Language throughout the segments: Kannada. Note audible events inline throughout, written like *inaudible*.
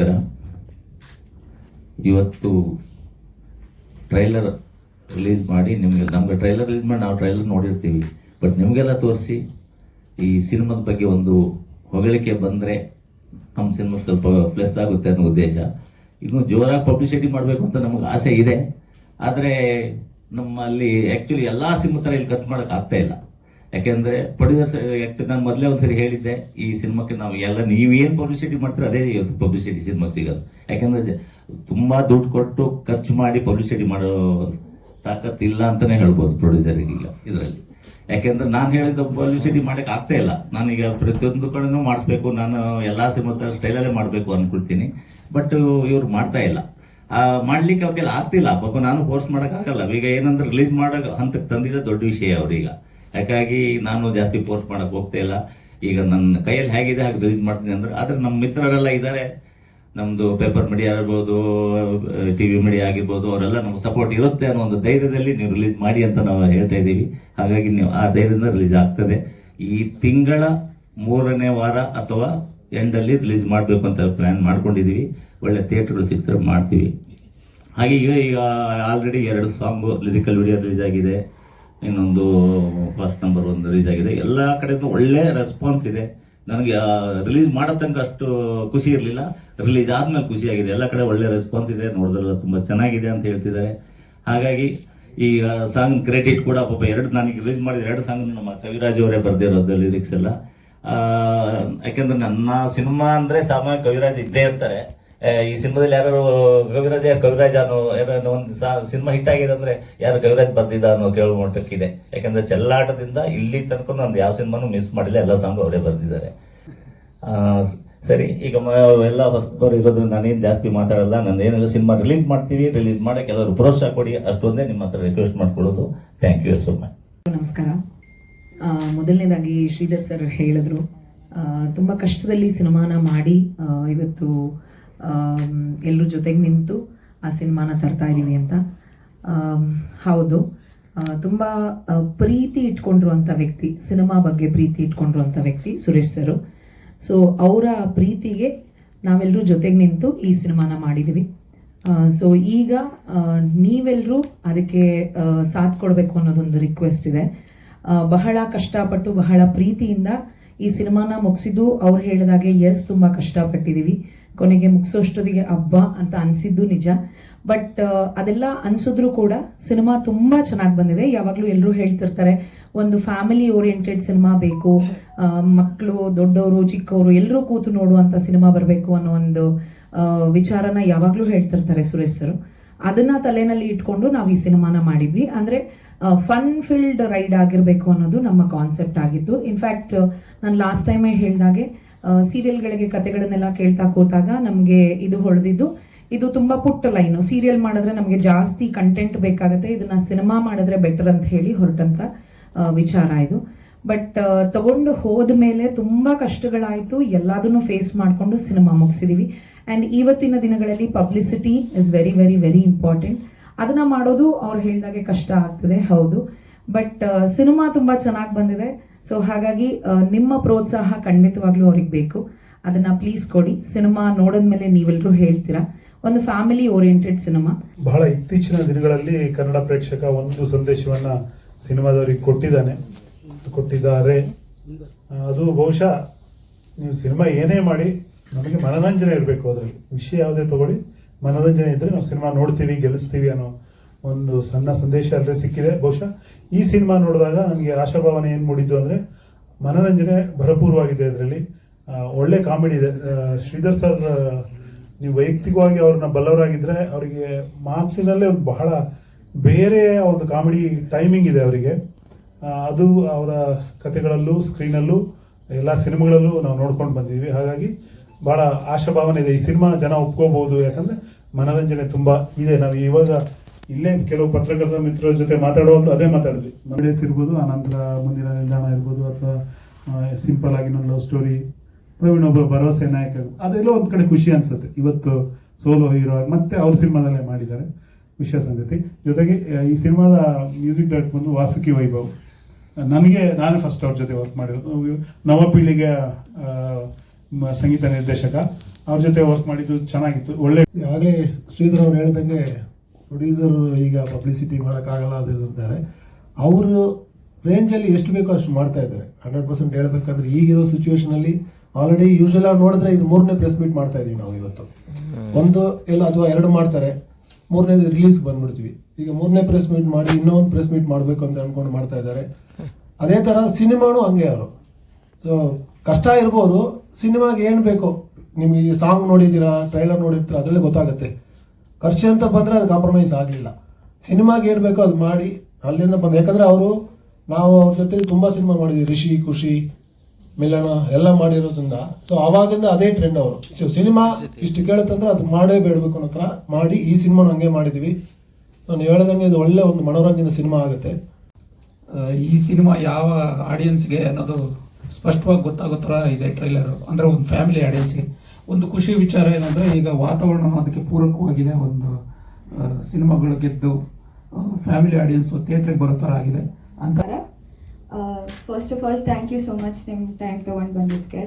ನಮಸ್ಕಾರ ಇವತ್ತು ಟ್ರೈಲರ್ ರಿಲೀಸ್ ಮಾಡಿ, ನಿಮಗೆ ನಮ್ಗೆ ಟ್ರೈಲರ್ ರಿಲೀಸ್ ಮಾಡಿ ನಾವು ಟ್ರೈಲರ್ ನೋಡಿರ್ತೀವಿ. ಬಟ್ ನಿಮಗೆಲ್ಲ ತೋರಿಸಿ ಈ ಸಿನಿಮಾದ ಬಗ್ಗೆ ಒಂದು ಹೊಗಳಿಕೆ ಬಂದರೆ ನಮ್ಮ ಸಿನಿಮಾ ಸ್ವಲ್ಪ ಪ್ಲಸ್ ಆಗುತ್ತೆ ಅನ್ನೋ ಉದ್ದೇಶ. ಇನ್ನು ಜೋರಾಗಿ ಪಬ್ಲಿಸಿಟಿ ಮಾಡಬೇಕು ಅಂತ ನಮಗೆ ಆಸೆ ಇದೆ. ಆದರೆ ನಮ್ಮಲ್ಲಿ ಆ್ಯಕ್ಚುಲಿ ಎಲ್ಲ ಸಿನಿಮಾ ಥರ ಇಲ್ಲಿ ಖರ್ಚು ಮಾಡೋಕ್ಕಾಗ್ತಾ ಇಲ್ಲ. ಯಾಕೆಂದರೆ ಪ್ರೊಡ್ಯೂಸರ್ ಯಾಕೆ ನಾನು ಮೊದಲೇ ಒಂದ್ಸರಿ ಹೇಳಿದ್ದೆ, ಈ ಸಿನಿಮಾಕ್ಕೆ ನಾವು ಎಲ್ಲ ನೀವೇನು ಪಬ್ಲಿಸಿಟಿ ಮಾಡ್ತೀರ ಅದೇ ಪಬ್ಲಿಸಿಟಿ ಸಿನಿಮಾ ಸಿಗೋದು. ಯಾಕೆಂದರೆ ತುಂಬ ದುಡ್ಡು ಕೊಟ್ಟು ಖರ್ಚು ಮಾಡಿ ಪಬ್ಲಿಸಿಟಿ ಮಾಡೋ ತಾಕತ್ತು ಇಲ್ಲ ಅಂತಲೇ ಹೇಳ್ಬೋದು ಪ್ರೊಡ್ಯೂಸರಿಗೆ ಈಗ ಇದರಲ್ಲಿ. ಯಾಕೆಂದ್ರೆ ನಾನು ಹೇಳಿದ ಪಬ್ಲಿಸಿಟಿ ಮಾಡೋಕೆ ಆಗ್ತಾ ಇಲ್ಲ. ನಾನೀಗ ಪ್ರತಿಯೊಂದು ಕಡೆನೂ ಮಾಡಿಸ್ಬೇಕು, ನಾನು ಎಲ್ಲ ಸಿನಿಮಾ ಸ್ಟೈಲಲ್ಲೇ ಮಾಡಬೇಕು ಅಂದ್ಕೊಳ್ತೀನಿ ಬಟ್ ಇವ್ರು ಮಾಡ್ತಾ ಇಲ್ಲ. ಮಾಡ್ಲಿಕ್ಕೆ ಅವ್ರಿಗೆಲ್ಲ ಆಗ್ತಿಲ್ಲ. ಪಾಪ ನಾನು ಫೋರ್ಸ್ ಮಾಡೋಕ್ಕಾಗಲ್ಲ ಈಗ ಏನಂದ್ರೆ ರಿಲೀಸ್ ಮಾಡೋ ಹಂತಕ್ಕೆ ತಂದಿದ್ದ ದೊಡ್ಡ ವಿಷಯ ಅವ್ರೀಗ ಯಾಕಾಗಿ ನಾನು ಜಾಸ್ತಿ ಪೋಸ್ಟ್ ಮಾಡಕ್ಕೆ ಹೋಗ್ತಾ ಇಲ್ಲ. ಈಗ ನನ್ನ ಕೈಯಲ್ಲಿ ಹೇಗಿದೆ ಹಾಗೆ ರಿಲೀಸ್ ಮಾಡ್ತೀನಿ ಅಂದ್ರೆ, ಆದರೆ ನಮ್ಮ ಮಿತ್ರರೆಲ್ಲ ಇದ್ದಾರೆ ನಮ್ಮದು ಪೇಪರ್ ಮೀಡಿಯಾ ಇರ್ಬೋದು ಟಿ ವಿ ಮೀಡಿಯಾ ಆಗಿರ್ಬೋದು, ಅವರೆಲ್ಲ ನಮ್ಗೆ ಸಪೋರ್ಟ್ ಇರುತ್ತೆ ಅನ್ನೋ ಒಂದು ಧೈರ್ಯದಲ್ಲಿ ನೀವು ರಿಲೀಸ್ ಮಾಡಿ ಅಂತ ನಾವು ಹೇಳ್ತಾ ಇದ್ದೀವಿ. ಹಾಗಾಗಿ ನೀವು ಆ ಧೈರ್ಯದಿಂದ ರಿಲೀಸ್ ಆಗ್ತದೆ. ಈ ತಿಂಗಳ ಮೂರನೇ ವಾರ ಅಥವಾ ಎಂಡಲ್ಲಿ ರಿಲೀಸ್ ಮಾಡಬೇಕು ಅಂತ ಪ್ಲ್ಯಾನ್ ಮಾಡ್ಕೊಂಡಿದ್ದೀವಿ. ಒಳ್ಳೆ ಥಿಯೇಟ್ರ್ಗಳು ಸಿಗ್ತಾರೆ ಮಾಡ್ತೀವಿ. ಹಾಗೆ ಈಗ ಈಗ ಆಲ್ರೆಡಿ ಎರಡು ಸಾಂಗು ಲಿರಿಕಲ್ ವಿಡಿಯೋ ರಿಲೀಸ್ ಆಗಿದೆ. ಇನ್ನೊಂದು ಫಸ್ಟ್ ನಂಬರ್ ಒಂದು ರಿಲೀಸ್ ಆಗಿದೆ. ಎಲ್ಲ ಕಡೆಯಿಂದ ಒಳ್ಳೆ ರೆಸ್ಪಾನ್ಸ್ ಇದೆ. ನನಗೆ ರಿಲೀಸ್ ಮಾಡೋ ತನಕ ಅಷ್ಟು ಖುಷಿ ಇರಲಿಲ್ಲ. ರಿಲೀಸ್ ಆದ್ಮೇಲೆ ಖುಷಿಯಾಗಿದೆ ಎಲ್ಲ ಕಡೆ ಒಳ್ಳೆ ರೆಸ್ಪಾನ್ಸ್ ಇದೆ. ನೋಡಿದ್ರೆಲ್ಲ ತುಂಬ ಚೆನ್ನಾಗಿದೆ ಅಂತ ಹೇಳ್ತಿದ್ದಾರೆ. ಹಾಗಾಗಿ, ಈ ಸಾಂಗ್ ಕ್ರೆಡಿಟ್ ಕೂಡ ಪಾಪ ಎರಡು ನನಗೆ ರಿಲೀಸ್ ಮಾಡಿದ ಎರಡು ಸಾಂಗ್ ನಮ್ಮ ಕವಿರಾಜ್ ಅವರೇ ಬರೆದಿರೋದು ಲಿರಿಕ್ಸ್ ಎಲ್ಲ. ಯಾಕೆಂದ್ರೆ ನನ್ನ ಸಿನಿಮಾ ಅಂದ್ರೆ ಸಾಮಾನ್ಯ ಕವಿರಾಜ್ ಇದ್ದೇ ಇರ್ತಾರೆ. ಈ ಸಿನಿಮಾದಲ್ಲಿ ಯಾರು ಕವಿರಾಜ್ ಯಾರು ಕವಿರಾಜ್ ಅನ್ನೋ ಏನೋ ಒಂದು ಸಿನಿಮಾ ಹಿಟ್ ಆಗಿದೆ ಅಂದ್ರೆ ಯಾರು ಕವಿರಾಜ್ ಬರ್ದಿದ್ದ ಅನ್ನೋ ಕೇಳುವ ಮಟ್ಟಕ್ಕಿದೆ. ಯಾಕಂದ್ರೆ ಚೆಲ್ಲಾಟದಿಂದ ಇಲ್ಲಿ ತನಕ ನಾನು ಯಾವ ಸಿನಿಮಾನು ಮಿಸ್ ಮಾಡಿಲ್ಲ, ಎಲ್ಲ ಸಾಂಗ್ ಅವರೇ ಬರೆದಿದ್ದಾರೆ. ಸರಿ, ಈಗ ಎಲ್ಲ ಹೊಸಬರು ಇರೋದ್ರಿಂದ ನಾನೇನು ಜಾಸ್ತಿ ಮಾತಾಡಲ್ಲ ನಾನು ಏನೆಲ್ಲ ಸಿನಿಮಾ ರಿಲೀಸ್ ಮಾಡ್ತೀವಿ ರಿಲೀಸ್ ಮಾಡಕ್ಕೆ ಎಲ್ಲರೂ ಪ್ರೋತ್ಸಾಹ ಕೊಡಿ, ಅಷ್ಟೊಂದೇ ನಿಮ್ಮ ಹತ್ರ ರಿಕ್ವೆಸ್ಟ್ ಮಾಡ್ಕೊಳ್ಳೋದು. ಥ್ಯಾಂಕ್ ಯು ಸೋ ಮಚ್ ನಮಸ್ಕಾರ. ಮೊದಲನೇದಾಗಿ ಶ್ರೀಧರ್ ಸರ್ ಹೇಳಿದ್ರು. ತುಂಬ ಕಷ್ಟದಲ್ಲಿ ಸಿನಿಮಾನ ಮಾಡಿ ಇವತ್ತು ಎಲ್ಲರ ಜೊತೆಗೆ ನಿಂತು ಆ ಸಿನಿಮಾನ ತರ್ತಾ ಇದ್ದೀವಿ ಅಂತ. ಹೌದು. ತುಂಬ ಪ್ರೀತಿ ಇಟ್ಕೊಂಡಿರುವಂಥ ವ್ಯಕ್ತಿ, ಸಿನಿಮಾ ಬಗ್ಗೆ ಪ್ರೀತಿ ಇಟ್ಕೊಂಡಿರುವಂಥ ವ್ಯಕ್ತಿ ಸುರೇಶ್ ಸರು. ಸೊ ಅವರ ಪ್ರೀತಿಗೆ ನಾವೆಲ್ಲರೂ ಜೊತೆಗೆ ನಿಂತು ಈ ಸಿನಿಮಾನ ಮಾಡಿದ್ದೀವಿ ಸೊ ಈಗ ನೀವೆಲ್ಲರೂ ಅದಕ್ಕೆ ಸಾಥ್ ಕೊಡಬೇಕು ಅನ್ನೋದೊಂದು ರಿಕ್ವೆಸ್ಟ್ ಇದೆ. ಬಹಳ ಕಷ್ಟಪಟ್ಟು, ಬಹಳ ಪ್ರೀತಿಯಿಂದ ಈ ಸಿನಿಮಾನ ಮುಗಿಸಿದ್ದು ಅವ್ರು ಹೇಳಿದಾಗೆ ಎಸ್ ತುಂಬ ಕಷ್ಟಪಟ್ಟಿದ್ದೀವಿ ಕೊನೆಗೆ ಮುಗಿಸೋಷ್ಟೊತ್ತಿಗೆ ಹಬ್ಬ ಅಂತ ಅನಿಸಿದ್ದು ನಿಜ. ಬಟ್ ಅದೆಲ್ಲ ಅನ್ಸಿದ್ರು ಕೂಡ ಸಿನಿಮಾ ತುಂಬ ಚೆನ್ನಾಗಿ ಬಂದಿದೆ. ಯಾವಾಗಲೂ ಎಲ್ಲರೂ ಹೇಳ್ತಿರ್ತಾರೆ, ಒಂದು ಫ್ಯಾಮಿಲಿ ಓರಿಯೆಂಟೆಡ್ ಸಿನಿಮಾ ಬೇಕು ಮಕ್ಕಳು ದೊಡ್ಡವರು, ಚಿಕ್ಕವರು ಎಲ್ಲರೂ ಕೂತು ನೋಡುವಂಥ ಸಿನಿಮಾ ಬರಬೇಕು ಅನ್ನೋ ಒಂದು ವಿಚಾರನ ಯಾವಾಗಲೂ ಹೇಳ್ತಿರ್ತಾರೆ ಸುರೇಶ್ ಸರ್. ಅದನ್ನ ತಲೆನಲ್ಲಿ ಇಟ್ಕೊಂಡು ನಾವು ಈ ಸಿನಿಮಾನ ಮಾಡಿದ್ವಿ. ಅಂದ್ರೆ ಫನ್ ಫಿಲ್ಡ್ ರೈಡ್ ಆಗಿರಬೇಕು ಅನ್ನೋದು ನಮ್ಮ ಕಾನ್ಸೆಪ್ಟ್ ಆಗಿತ್ತು. ಇನ್ಫ್ಯಾಕ್ಟ್ ನಾನು ಲಾಸ್ಟ್ ಟೈಮೇ ಹೇಳ್ದಾಗೆ ಸೀರಿಯಲ್ಗಳಿಗೆ ಕತೆಗಳನ್ನೆಲ್ಲ ಕೇಳ್ತಾ ಕೂತಾಗ ನಮಗೆ ಇದು ಹೊಳೆದಿದ್ದು ಇದು ತುಂಬಾ ಪುಟ್ಟ ಲೈನು. ಸೀರಿಯಲ್ ಮಾಡಿದ್ರೆ ನಮಗೆ ಜಾಸ್ತಿ ಕಂಟೆಂಟ್ ಬೇಕಾಗುತ್ತೆ ಇದನ್ನ ಸಿನಿಮಾ ಮಾಡಿದ್ರೆ ಬೆಟರ್ ಅಂತ ಹೇಳಿ ಹೊರಟಂತ ಆ, ವಿಚಾರ ಇದು. ಬಟ್ ತಗೊಂಡು ಹೋದ ಮೇಲೆ ತುಂಬಾ ಕಷ್ಟಗಳಾಯಿತು ಎಲ್ಲದನ್ನು ಫೇಸ್ ಮಾಡಿಕೊಂಡು ಸಿನಿಮಾ ಮುಗಿಸಿದೀವಿ. ಆ್ಯಂಡ್ ಇವತ್ತಿನ ದಿನಗಳಲ್ಲಿ publicity is very very very important ಅದನ್ನ ಮಾಡೋದು ಅವ್ರು ಹೇಳಿದಾಗೆ ಕಷ್ಟ ಆಗ್ತದೆ ಹೌದು. ಬಟ್ ಸಿನಿಮಾ ತುಂಬಾ ಚೆನ್ನಾಗಿ ಬಂದಿದೆ. ಸೊ ಹಾಗಾಗಿ ನಿಮ್ಮ ಪ್ರೋತ್ಸಾಹ ಖಂಡಿತವಾಗ್ಲೂ ಅವ್ರಿಗೆ ಬೇಕು. ಅದನ್ನ ಪ್ಲೀಸ್ ಕೊಡಿ. ಸಿನಿಮಾ ನೋಡಿದ್ಮೇಲೆ ನೀವೆಲ್ಲರೂ ಹೇಳ್ತೀರಾ? ಒಂದು ಫ್ಯಾಮಿಲಿ ಓರಿಯೆಂಟೆಡ್ ಸಿನಿಮಾ. ಬಹಳ ಇತ್ತೀಚಿನ ದಿನಗಳಲ್ಲಿ ಕನ್ನಡ ಪ್ರೇಕ್ಷಕ ಒಂದು ಸಂದೇಶವನ್ನ ಸಿನಿಮಾದವರಿಗೆ ಕೊಟ್ಟಿದ್ದಾನೆ. ಕೊಟ್ಟಿದ್ದಾರೆ. ಅದು ಬಹುಶಃ ನೀವು ಸಿನಿಮಾ ಏನೇ ಮಾಡಿ, ನಮಗೆ ಮನೋರಂಜನೆ ಇರಬೇಕು ಅದರಲ್ಲಿ. ವಿಷಯ ಯಾವುದೇ ತಗೊಳ್ಳಿ, ಮನೋರಂಜನೆ ಇದ್ರೆ ನಾವು ಸಿನಿಮಾ ನೋಡ್ತೀವಿ, ಗೆಲ್ಲಿಸ್ತೀವಿ ಅನ್ನೋ ಒಂದು ಸಣ್ಣ ಸಂದೇಶ ಅಲ್ಲೇ ಸಿಕ್ಕಿದೆ. ಬಹುಶಃ ಈ ಸಿನಿಮಾ ನೋಡಿದಾಗ ನನಗೆ ಆಶಾಭಾವನೆ ಏನು ಮೂಡಿದ್ದು ಅಂದರೆ ಮನೋರಂಜನೆ ಭರಪೂರವಾಗಿದೆ ಅದರಲ್ಲಿ. ಒಳ್ಳೆ ಕಾಮಿಡಿ ಇದೆ. ಶ್ರೀಧರ್ ಸರ್ ನೀವು ವೈಯಕ್ತಿಕವಾಗಿ ಅವ್ರನ್ನ ಬಲ್ಲವರಾಗಿದ್ದರೆ ಅವರಿಗೆ ಮಾತಿನಲ್ಲೇ ಒಂದು ಬಹಳ ಬೇರೆ ಒಂದು ಕಾಮಿಡಿ ಟೈಮಿಂಗ್ ಇದೆ ಅವರಿಗೆ. ಅದು ಅವರ ಕಥೆಗಳಲ್ಲೂ ಸ್ಕ್ರೀನಲ್ಲೂ ಎಲ್ಲ ಸಿನಿಮಾಗಳಲ್ಲೂ ನಾವು ನೋಡ್ಕೊಂಡು ಬಂದಿದ್ದೀವಿ. ಹಾಗಾಗಿ ಬಹಳ ಆಶಾಭಾವನೆ ಇದೆ. ಈ ಸಿನಿಮಾ ಜನ ಒಪ್ಕೋಬಹುದು. ಯಾಕಂದ್ರೆ ಮನೋರಂಜನೆ ತುಂಬಾ ಇದೆ. ನಾವು ಇವಾಗ ಇಲ್ಲೇ ಕೆಲವು ಪತ್ರಕರ್ತರ ಮಿತ್ರರ ಜೊತೆ ಮಾತಾಡುವಾಗಲೂ ಅದೇ ಮಾತಾಡಿದ್ವಿ. ಮಡಿಯಸ್ ಇರ್ಬೋದು ಆನಂತರ ಮುಂದಿನ ನಿಲ್ದಾಣ ಇರ್ಬೋದು ಅಥವಾ ಸಿಂಪಲ್ ಆಗಿ ನನ್ನ ಲವ್ ಸ್ಟೋರಿ ಪ್ರವೀಣ್ ಒಬ್ಬ ಭರವಸೆ ನಾಯಕ. ಅದೆಲ್ಲ ಒಂದು ಕಡೆ ಖುಷಿ ಅನ್ಸುತ್ತೆ. ಇವತ್ತು ಸೋಲೋ ಹೀರೋ ಆಗಿ ಮತ್ತೆ ಅವ್ರ ಸಿನಿಮಾದಲ್ಲೇ ಮಾಡಿದ್ದಾರೆ. ವಿಷಯ ಸಂಗತಿ ಜೊತೆಗೆ ಈ ಸಿನಿಮಾದ ಮ್ಯೂಸಿಕ್ ಡೈರೆಕ್ಟ್ ಬಂದು ವಾಸುಕಿ ವೈಭವ್. ನನಗೆ ನಾನು ಫಸ್ಟ್ ಅವ್ರ ಜೊತೆ ವರ್ಕ್ ಮಾಡಿರೋದು. ನವ ಪೀಳಿಗೆ ಸಂಗೀತ ನಿರ್ದೇಶಕ. ಅವ್ರ ಜೊತೆ ವರ್ಕ್ ಮಾಡಿದ್ದು ಚೆನ್ನಾಗಿತ್ತು. ಒಳ್ಳೆ ಆಗಲೇ ಶ್ರೀಧರ್ ಅವ್ರು ಹೇಳ್ದಂಗೆ ಪ್ರೊಡ್ಯೂಸರ್ ಈಗ ಪಬ್ಲಿಸಿಟಿ ಮಾಡೋಕ್ಕಾಗಲ್ಲ ಅದು ಅಂತಾರೆ. ಅವರು ರೇಂಜಲ್ಲಿ ಎಷ್ಟು ಬೇಕೋ ಅಷ್ಟು ಮಾಡ್ತಾ ಇದ್ದಾರೆ. ಹಂಡ್ರೆಡ್ ಪರ್ಸೆಂಟ್ ಹೇಳ್ಬೇಕಂದ್ರೆ ಈಗಿರೋ ಸಿಚುವೇಶನಲ್ಲಿ ಆಲ್ರೆಡಿ ಯೂಶಲ್ ಆಗಿ ನೋಡಿದ್ರೆ ಇದು ಮೂರನೇ ಪ್ರೆಸ್ ಮೀಟ್ ಮಾಡ್ತಾ ಇದೀವಿ ನಾವು ಇವತ್ತು. ಒಂದು ಇಲ್ಲ ಅಥವಾ ಎರಡು ಮಾಡ್ತಾರೆ. ಮೂರನೇ ರಿಲೀಸ್ ಬಂದ್ಬಿಡ್ತೀವಿ. ಈಗ ಮೂರನೇ ಪ್ರೆಸ್ ಮೀಟ್ ಮಾಡಿ ಇನ್ನೊಂದು ಪ್ರೆಸ್ ಮೀಟ್ ಮಾಡಬೇಕು ಅಂತ ಅನ್ಕೊಂಡು ಮಾಡ್ತಾ ಇದ್ದಾರೆ. ಅದೇ ಥರ ಸಿನಿಮಾನು ಹಂಗೆ ಅವರು. ಸೊ ಕಷ್ಟ ಇರ್ಬೋದು ಸಿನಿಮಾಗೆ ಏನು ಬೇಕು ನಿಮಗೆ ಸಾಂಗ್ ನೋಡಿದ್ದೀರಾ ಟ್ರೈಲರ್ ನೋಡಿರ್ತೀರ ಅದರಲ್ಲೇ ಗೊತ್ತಾಗುತ್ತೆ. ಖರ್ಚು ಅಂತ ಬಂದರೆ ಅದು ಕಾಂಪ್ರಮೈಸ್ ಆಗಲಿಲ್ಲ. ಸಿನಿಮಾಗೆ ಏನು ಬೇಕೋ ಅದು ಮಾಡಿ, ಅಲ್ಲಿಂದ ಬಂದು ಯಾಕಂದರೆ ಅವರು ನಾವು ಅವ್ರ ಜೊತೆ ತುಂಬ ಸಿನಿಮಾ ಮಾಡಿದ್ವಿ, ರಿಷಿ, ಖುಷಿ, ಮಿಲನ ಎಲ್ಲ ಮಾಡಿರೋದ್ರಿಂದ. ಸೊ ಅವಾಗಿಂದ ಅದೇ ಟ್ರೆಂಡ್ ಅವರು. ಸೊ ಸಿನಿಮಾ ಇಷ್ಟು ಕೇಳುತ್ತಂದ್ರೆ ಅದು ಮಾಡೇ ಬೇಡಬೇಕು ಅನ್ನೋ ಥರ ಮಾಡಿ ಈ ಸಿನಿಮಾನ ಹಂಗೆ ಮಾಡಿದ್ವಿ. ಸೊ ನೀವು ಹೇಳ್ದಂಗೆ ಇದು ಒಳ್ಳೆ ಒಂದು ಮನೋರಂಜನೆ ಸಿನಿಮಾ ಆಗುತ್ತೆ. ಈ ಸಿನಿಮಾ ಯಾವ ಆಡಿಯನ್ಸ್ಗೆ ಅನ್ನೋದು ಸ್ಪಷ್ಟವಾಗಿ ಗೊತ್ತಾಗೋ ಥರ ಇದೆ ಟ್ರೈಲರು ಅಂದರೆ ಒಂದು ಫ್ಯಾಮಿಲಿ ಆಡಿಯನ್ಸ್ಗೆ ಒಂದು ಖುಷಿ ವಿಚಾರ ಏನಂದರೆ ಈಗ ವಾತಾವರಣ ಅದಕ್ಕೆ ಪೂರಕವಾಗಿದೆ, ಒಂದು ಸಿನಿಮಾಗಳು ಗೆದ್ದು ಫ್ಯಾಮಿಲಿ ಆಡಿಯನ್ಸು ಥಿಯೇಟ್ರಿಗೆ ಬರೋ ಥರ ಆಗಿದೆ. ಅಂತ first of all thank you so much ನಿಮ್ಮ ಟೈಮ್ ತೊಗೊಂಡು ಬಂದಿದ್ದಕ್ಕೆ.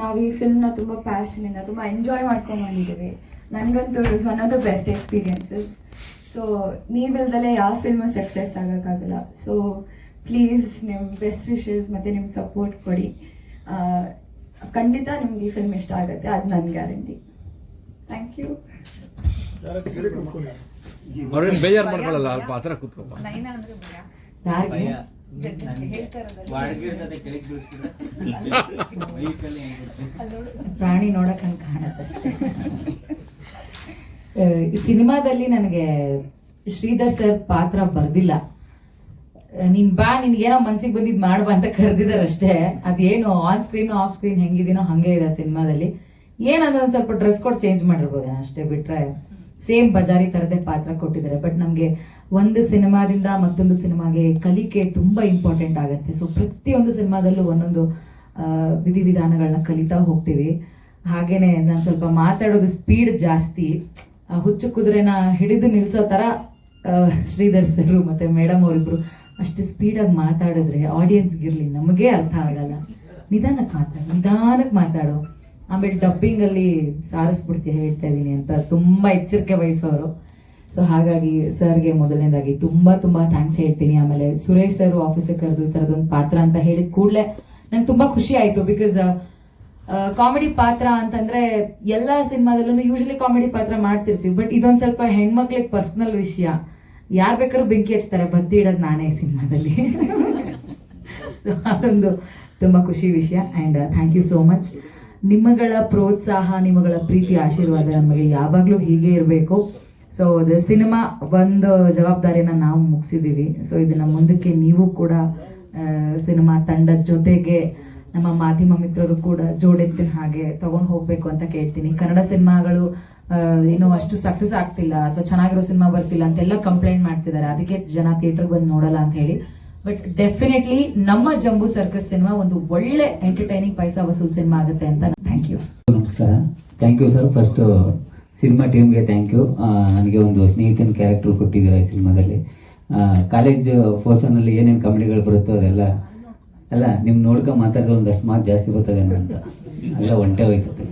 ನಾವು ಈ ಫಿಲ್ಮ್ನ ತುಂಬ ಪ್ಯಾಷನಿಂದ ತುಂಬ ಎಂಜಾಯ್ ಮಾಡ್ಕೊಂಡು ಬಂದಿದ್ದೀವಿ. ನನಗಂತೂ it was one of the best experiences so ನೀವಿಲ್ದಲೇ ಯಾವ ಫಿಲ್ಮು ಸಕ್ಸಸ್ ಆಗೋಕ್ಕಾಗಲ್ಲ. ಸೊ ಪ್ಲೀಸ್ ನಿಮ್ಮ ಬೆಸ್ಟ್ ವಿಶಸ್ ಮತ್ತು ನಿಮ್ಮ ಸಪೋರ್ಟ್ ಕೊಡಿ. ಖಂಡಿತ ನಿಮ್ಗೆ ಈ ಫಿಲ್ಮ್ ಇಷ್ಟ ಆಗುತ್ತೆ ಅದು ನನ್ನ ಗ್ಯಾರಂಟಿ ಥ್ಯಾಂಕ್ ಯು ಅವ್ರೇನು ಬೇಜಾರು ಮಾಡ್ಕೊಳ್ಳಲ್ಲ ಅಲ್ಪ ಹತ್ರ ಕೂತ್ಕೊಪ್ಪ. ಯಾರಿಗೆ *laughs* ಪ್ರಾಣಿ ನೋಡಕ್ ಹಂಗೆ ಕಾಣತ್ತಷ್ಟೇ ಈ ಸಿನಿಮಾದಲ್ಲಿ ನನಗೆ ಶ್ರೀಧರ್ ಸರ್ ಪಾತ್ರ ಬರ್ದಿಲ್ಲ. ನೀನ್ ಬಾ ನಿನ್ಗೇನೋ ಮನ್ಸಿಗೆ ಬಂದಿದ್ ಮಾಡುವ ಅಂತ ಕರೆದಿದಾರಷ್ಟೇ. ಅದೇನು ಆನ್ ಸ್ಕ್ರೀನ್ ಆಫ್ ಸ್ಕ್ರೀನ್ ಹೆಂಗಿದೀನೋ ಹಂಗೆ ಇದೆ ಸಿನಿಮಾದಲ್ಲಿ. ಏನಂದ್ರೆ ಒಂದ್ ಸ್ವಲ್ಪ ಡ್ರೆಸ್ ಕೋಡ್ ಚೇಂಜ್ ಮಾಡಿರ್ಬೋದೇನೋ ಅಷ್ಟೇ, ಬಿಟ್ರೆ ಸೇಮ್ ಬಜಾರಿ ತರದೇ ಪಾತ್ರ ಕೊಟ್ಟಿದ್ದಾರೆ. ಬಟ್ ನಮ್ಗೆ ಒಂದು ಸಿನಿಮಾದಿಂದ ಮತ್ತೊಂದು ಸಿನಿಮಾಗೆ ಕಲಿಕೆ ತುಂಬಾ ಇಂಪಾರ್ಟೆಂಟ್ ಆಗುತ್ತೆ. ಸೊ ಪ್ರತಿಯೊಂದು ಸಿನಿಮಾದಲ್ಲೂ ಒಂದೊಂದು ವಿಧಿ ವಿಧಿವಿಧಾನಗಳನ್ನ ಕಲಿತಾ ಹೋಗ್ತೀವಿ. ಹಾಗೇನೆ ನಾನು ಸ್ವಲ್ಪ ಮಾತಾಡೋದು ಸ್ಪೀಡ್ ಜಾಸ್ತಿ. ಹುಚ್ಚು ಕುದುರೆನ ಹಿಡಿದು ನಿಲ್ಸೋ ತರ ಶ್ರೀಧರ್ ಸರ್ ಮತ್ತೆ ಮೇಡಮ್ ಅವರಿಬ್ರು ಅಷ್ಟು ಸ್ಪೀಡಾಗಿ ಮಾತಾಡಿದ್ರೆ ಆಡಿಯನ್ಸ್ಗಿರ್ಲಿ ನಮಗೇ ಅರ್ಥ ಆಗಲ್ಲ. ನಿಧಾನಕ್ಕೆ ಮಾತಾಡ ನಿಧಾನಕ್ಕೆ ಮಾತಾಡು. ಆಮೇಲೆ ಡಬ್ಬಿಂಗ್ ಅಲ್ಲಿ ಸಾರಿಸ್ಬಿಡ್ತೀಯ ಹೇಳ್ತಾ ಇದೀನಿ ಅಂತ ತುಂಬಾ ಎಚ್ಚರಿಕೆ ವಹಿಸೋರು. ಸೊ ಹಾಗಾಗಿ ಸರ್ಗೆ ಮೊದಲನೇದಾಗಿ ತುಂಬಾ ತುಂಬಾ ಥ್ಯಾಂಕ್ಸ್ ಹೇಳ್ತೀನಿ. ಆಮೇಲೆ ಸುರೇಶ್ ಸರ್ ಆಫೀಸಿಗೆ ಕರೆದು ಈ ಥರದೊಂದು ಪಾತ್ರ ಅಂತ ಹೇಳಿದ ಕೂಡಲೇ ನಂಗೆ ತುಂಬಾ ಖುಷಿ ಆಯ್ತು ಬಿಕಾಸ್ ಕಾಮಿಡಿ ಪಾತ್ರ ಅಂತಂದ್ರೆ ಎಲ್ಲಾ ಸಿನಿಮಾದಲ್ಲೂ ಯೂಶಲಿ ಕಾಮಿಡಿ ಪಾತ್ರ ಮಾಡ್ತಿರ್ತೀವಿ. ಬಟ್ ಇದೊಂದು ಸ್ವಲ್ಪ ಹೆಣ್ಮಕ್ಳಿಗೆ ಪರ್ಸನಲ್ ವಿಷಯ. ಯಾರ್ ಬೇಕಾದ್ರೂ ಬೆಂಕಿ ಹಚ್ತಾರೆ, ಬತ್ತಿ ಇಡೋದು ನಾನೇ ಸಿನಿಮಾದಲ್ಲಿ. ಸೊ ಅದೊಂದು ತುಂಬಾ ಖುಷಿ ವಿಷಯ and thank you so much ನಿಮ್ಮಗಳ ಪ್ರೋತ್ಸಾಹ, ನಿಮ್ಮಗಳ ಪ್ರೀತಿ ಆಶೀರ್ವಾದ ನಮಗೆ ಯಾವಾಗಲೂ ಹೀಗೆ ಇರಬೇಕು. ಸೊ ದ ಸಿನಿಮಾ ಒಂದು ಜವಾಬ್ದಾರಿನ ನಾವು ಮುಗಿಸಿದ್ದೀವಿ. ಸೊ ಇದನ್ನ ಮುಂದಕ್ಕೆ ನೀವು ಕೂಡ ಸಿನಿಮಾ ತಂಡದ ಜೊತೆಗೆ ನಮ್ಮ ಮಾಧ್ಯಮ ಮಿತ್ರರು ಕೂಡ ಜೋಡೆತ್ತಿನ ಹಾಗೆ ತಗೊಂಡು ಹೋಗಬೇಕು ಅಂತ ಕೇಳ್ತೀನಿ. ಕನ್ನಡ ಸಿನಿಮಾಗಳು ಏನು ಅಷ್ಟು ಸಕ್ಸಸ್ ಆಗ್ತಿಲ್ಲ ಅಥವಾ ಚೆನ್ನಾಗಿರೋ ಸಿನಿಮಾ ಬರ್ತಿಲ್ಲ ಅಂತೆಲ್ಲ ಕಂಪ್ಲೇಂಟ್ ಮಾಡ್ತಿದ್ದಾರೆ. ಅದಕ್ಕೆ ಜನ ಥಿಯೇಟರ್ ಬಂದು ನೋಡಲ್ಲ ಅಂತ ಹೇಳಿ. ಬಟ್ ಡೆಫಿನೆಟ್ಲಿ ನಮ್ಮ ಜಂಬೂ ಸರ್ಕಸ್ ಸಿನಿಮಾ ಒಂದು ಒಳ್ಳೆ ಎಂಟರ್ಟೈನಿಂಗ್ ಪೈಸಾ ವಸೂಲ್ ಸಿನಿಮಾ ಆಗುತ್ತೆ ಅಂತ ಥ್ಯಾಂಕ್ ಯು ನಮಸ್ಕಾರ. Thank you sir first cinema ಟೀಮ್ಗೆ ಥ್ಯಾಂಕ್ ಯು ನನಗೆ ಒಂದು ಸ್ನೇಹಿತನ ಕ್ಯಾರೆಕ್ಟರ್ ಕೊಟ್ಟಿದ್ದಾರೆ ಈ ಸಿನಿಮಾದಲ್ಲಿ ಕಾಲೇಜ್ ಫೋರ್ಸನಲ್ಲಿ ಏನೇನು ಕಾಮಿಡಿಗಳು ಬರುತ್ತೋ ಅದೆಲ್ಲ ಅಲ್ಲ ನಿಮ್ಮ ನೋಡ್ಕೊಂಡು ಮಾತಾಡಿದ್ರೆ ಒಂದಷ್ಟು ಮಾತು ಜಾಸ್ತಿ ಬರ್ತದೆ ಅಂತ ಎಲ್ಲ ಒಂಟೆ ಹೋಯ್ತದೆ.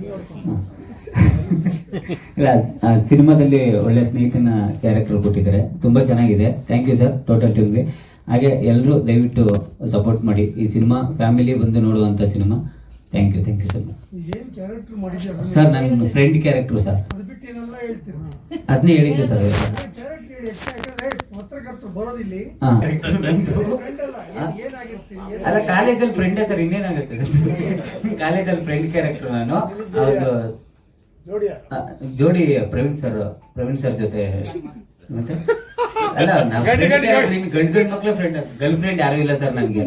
ಇಲ್ಲ ಆ, ಸಿನಿಮಾದಲ್ಲಿ ಒಳ್ಳೆ ಸ್ನೇಹಿತನ ಕ್ಯಾರೆಕ್ಟರ್ ಕೊಟ್ಟಿದ್ದಾರೆ. ತುಂಬ ಚೆನ್ನಾಗಿದೆ. ಥ್ಯಾಂಕ್ ಯು ಸರ್ ಟೋಟಲ್ ಟೀಮ್ಗೆ ಹಾಗೆ ಎಲ್ಲರೂ ದಯವಿಟ್ಟು ಸಪೋರ್ಟ್ ಮಾಡಿ. ಈ ಸಿನಿಮಾ ಫ್ಯಾಮಿಲಿ ಬಂದು ನೋಡುವಂಥ cinema. Thank you thank you sir sir ನನ್ನ ಫ್ರೆಂಡ್ ಕ್ಯಾರೆಕ್ಟರ್ ಸರ್ ಅದನ್ನೇ ಹೇಳಿದ್ದೆ ಸರ್ ಹಾಂ. ಅಲ್ಲ ಕಾಲೇಜಲ್ಲಿ ಫ್ರೆಂಡೇ ಸರ್ ಇನ್ನೇನಾಗುತ್ತೆ? ಕಾಲೇಜಲ್ಲಿ ಫ್ರೆಂಡ್ ಕ್ಯಾರೆಕ್ಟರ್ ನಾನು. ಹೌದು. ಜೋಡಿ ಪ್ರವೀಣ್ ಸರ್ ಪ್ರವೀಣ್ ಸರ್ ಜೊತೆ. ಮತ್ತೆ? ಅಲ್ಲ ನಾವು ಗಂಡ್ ಗಂಡ್ ಮಕ್ಳ ಫ್ರೆಂಡ್ ಗರ್ಲ್ ಫ್ರೆಂಡ್ ಯಾರು ಇಲ್ಲ ಸರ್ ನನಗೆ.